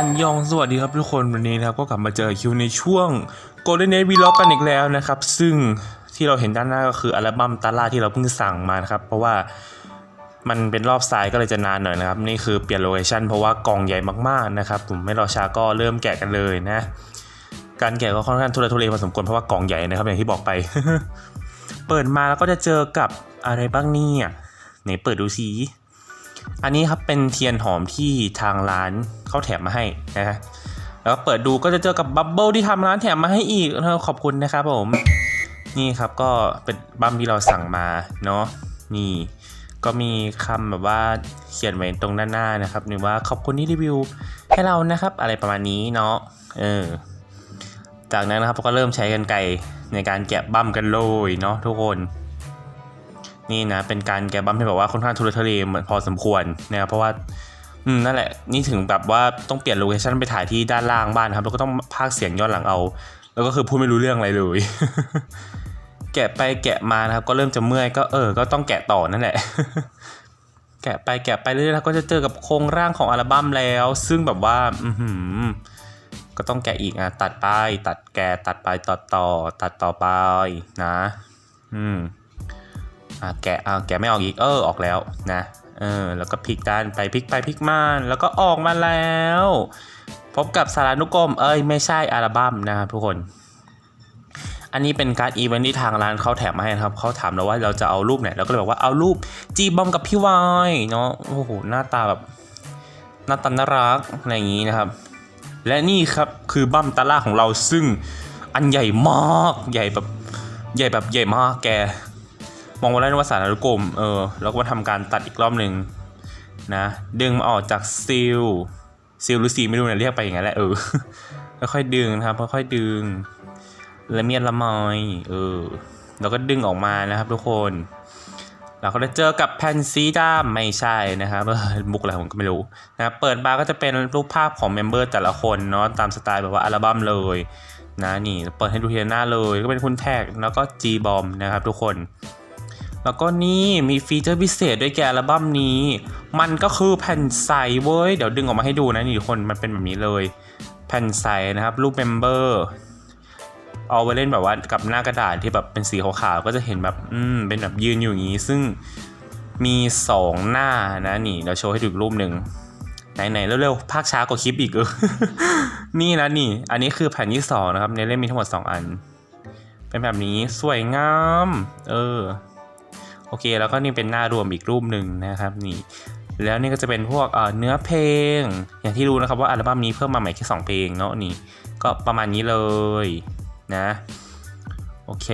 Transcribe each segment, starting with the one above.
อันยองสวัสดีครับทุกคนวันนี้นะครับก็กลับมาเจอคิวในช่วง Golden Age Vlog กันอีกแล้วนะครับ ซึ่งที่เราเห็นด้านหน้าก็คืออัลบั้มตาล่าที่เราเพิ่งสั่งมานะครับ เพราะว่ามันเป็นรอบซ้ายก็เลยจะนานหน่อยนะครับ นี่คือเปลี่ยนโลเคชันเพราะว่ากล่องใหญ่มากๆนะครับผมไม่รอช้าก็เริ่มแกะกันเลยนะ การแกะก็ค่อนข้างทุเรศทุเรศพอสมควรเพราะว่ากล่องใหญ่นะครับ อย่างที่บอกไป เปิดมาแล้วก็จะเจอกับอะไรบ้างเนี่ยไหนเปิดดูสิ อันนี้ครับเป็นเทียนหอมที่ทางร้านเขาแถมมาให้นะฮะแล้วเปิดดูก็จะเจอกับบับเบิลที่ทำร้านแถมมาให้อีกขอบคุณนะครับผมนี่ครับก็เป็นบัมที่เราสั่งมาเนาะนี่ก็มีคำแบบว่าเขียนไว้ตรงด้านหน้านะครับนี่ว่าขอบคุณที่รีวิวให้เรานะครับ อะไรประมาณนี้เนาะเออจากนั้นนะครับก็เริ่มใช้กันไกในการแกะบั้มกันเลยเนาะทุกคน นี่นะเป็นการแกะบั้มที่แบบว่าค่อนข้างทุรทะเลมพอสมควรนะครับเพราะว่าอืมนั่นแหละนี่ถึงแบบว่าต้องเปลี่ยนโลเคชั่นไปถ่ายที่ด้านล่างบ้านครับแล้วก็ต้องพากเสียงย้อนหลังเอา แล้วก็คือพูดไม่รู้เรื่องอะไรเลย แกะไปแกะมานะครับ ก็เริ่มจะเมื่อยก็เออ ก็ต้องแกะต่อนั่นแหละ แกะไปแกะไปเรื่อยๆแล้วก็จะเจอกับโครงร่างของอัลบั้มแล้ว ซึ่งแบบว่า อืก็ต้องแกะอีกอะตัดไป ตัดแกะตัดไปตัดต่อ ตัดต่อไปนะ อืม อะแกะอะแกะไม่ออกอีกเออออกแล้วนะเออแล้วก็พลิกด้านไปพลิกไปพลิกมาแล้วก็ออกมาแล้ว พบกับสารานุกรมเอ้ยไม่ใช่อัลบั้มนะครับทุกคน อันนี้เป็นการอีเวนท์ที่ทางร้านเขาแถมมาให้นะครับเขาถามเราว่าเราจะเอารูปไหนเราก็เลยบอกว่าเอารูปจีบอมกับพี่วายเนาะโอ้โหหน้าตาแบบหน้าตาน่ารักอะไรอย่างนี้นะครับ และนี่ครับคือบัมตาล่าของเราซึ่งอันใหญ่มากใหญ่แบบใหญ่แบบใหญ่มากแก มองว่าได้นวัสานุกรมเออแล้วก็มาทำการตัดอีกรอบหนึ่งนะดึงมาออกจากซีลซีลหรือซีไม่รู้นี่ยเรียกไปอย่างนั้นแหละเออค่อยๆดึงนะครับค่อยๆดึงละเมียดละไมเออแล้วก็ดึงออกมานะครับทุกคนเราก็จะเจอกับแผ่นซีดาไม่ใช่นะครับเออมุกอะไรผมก็ไม่รู้นะเปิดบาร์ก็จะเป็นรูปภาพของเมมเบอร์แต่ละคนเนาะตามสไตล์แบบว่าอัลบั้มเลยนะนี่เปิดให้ดูทีละหน้าเลยก็เป็นคุณแท็กแล้วก็ G bomb นะครับทุกคน แล้วก็นี่มีฟีเจอร์พิเศษด้วยแกอัลบั้มนี้ มันก็คือแผ่นใสเว้ย เดี๋ยวดึงออกมาให้ดูนะนี่ทุกคนมันเป็นแบบนี้เลย แผ่นใสนะครับ รูปเมมเบอร์เอาไว้เล่นแบบว่ากับหน้ากระดาษที่แบบเป็นสีขาวๆก็จะเห็นแบบอืมเป็นแบบยืนอยู่อย่างนี้ ซึ่งมีสองหน้านะนี่เดี๋ยวโชว์ให้ดูรูปหนึ่งไหนๆเร็วๆภาคช้ากว่าคลิปอีกเออนี่นะนี่ อันนี้คือแผ่นที่สองนะครับในเล่มมีทั้งหมดสองอัน เป็นแบบนี้สวยงาม เออ โอเค แล้วก็นี่เป็นหน้ารวมอีกรูปหนึ่งนะครับนี่แล้วนี่ก็จะเป็นพวกเอ่อเนื้อเพลง อย่างที่รู้นะครับว่าอัลบั้มนี้เพิ่มมาใหม่แค่2เพลงเนาะนี่ก็ประมาณนี้เลยนะโอเค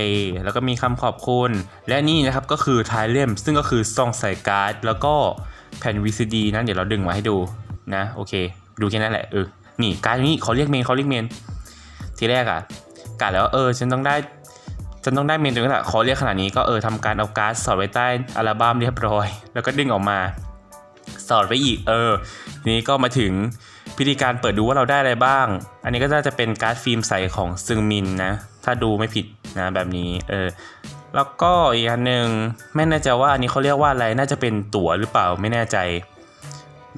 แล้วก็มีคำขอบคุณ และนี่นะครับก็คือท้ายเล่ม ซึ่งก็คือซองใส่การ์ด แล้วก็แผ่น VCD นะเดี๋ยวเราดึงมาให้ดูนะโอเค ดูแค่นั้นแหละเออนี่การ์ดนี้เขาเรียกเมนเขาเรียกเมนทีแรกอะกะแล้วเออฉันต้องได้ ฉันต้องได้เมนตัวนี้แหละขอเรียกขนาดนี้ก็เออทำการเอาการ์ดสอดไว้ใต้อัลบั้มเรียบร้อย แล้วก็ดึงออกมาสอดไว้อีกเออทีนี้ก็มาถึงพิธีการเปิดดูว่าเราได้อะไรบ้าง อันนี้ก็น่าจะเป็นการ์ดฟิล์มใสของซึงมินนะ ถ้าดูไม่ผิดนะแบบนี้เออแล้วก็อีกอันหนึ่งไม่แน่ใจว่าอันนี้เขาเรียกว่าอะไรน่าจะเป็นตั๋วหรือเปล่าไม่แน่ใจ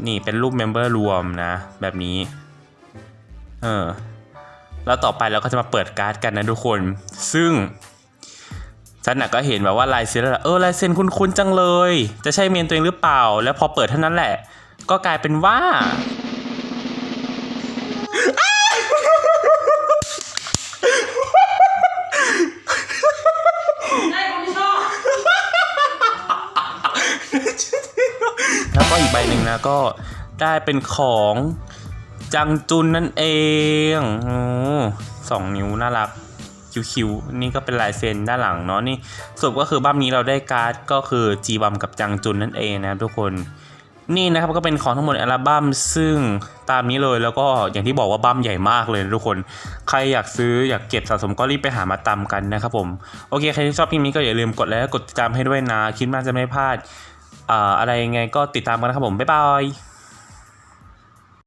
นี่เป็นรูปเมมเบอร์รวมนะ แบบนี้เออแล้วต่อไปเราก็จะมาเปิดการ์ดกันนะทุกคน ซึ่ง ฉันน่ะก็เห็นแบบว่าลายเซ็นแล้วล่ะเออลายเซ็นคุ้นๆจังเลย จะใช่เมนตัวเองหรือเปล่า แล้วพอเปิดเท่านั้นแหละ ก็กลายเป็นว่าแล้วก็อีกใบหนึ่งนะก็ได้เป็นของจังจุนนั่นเองอสองนิ้วน่ารัก คิวๆนี่ก็เป็นลายเซ็นด้านหลังเนาะนี่สรุปก็คือบัมนี้เราได้การ์ดก็คือจีบัมกับจังจุนนั่นเองนะครับทุกคนนี่นะครับก็เป็นของทั้งหมดอัลบั้มซึ่งตามนี้เลยแล้วก็อย่างที่บอกว่าบั้มใหญ่มากเลยนะทุกคน ใครอยากซื้ออยากเก็บสะสมก็รีบไปหามาตามกันนะครับผม โอเค ใครที่ชอบคลิปนี้ก็อย่าลืมกดไลค์กดติดตามให้ด้วยนะคลิปหน้าจะไม่พลาดออะไรยังไงก็ติดตามกันนะครับผม บ๊ายบาย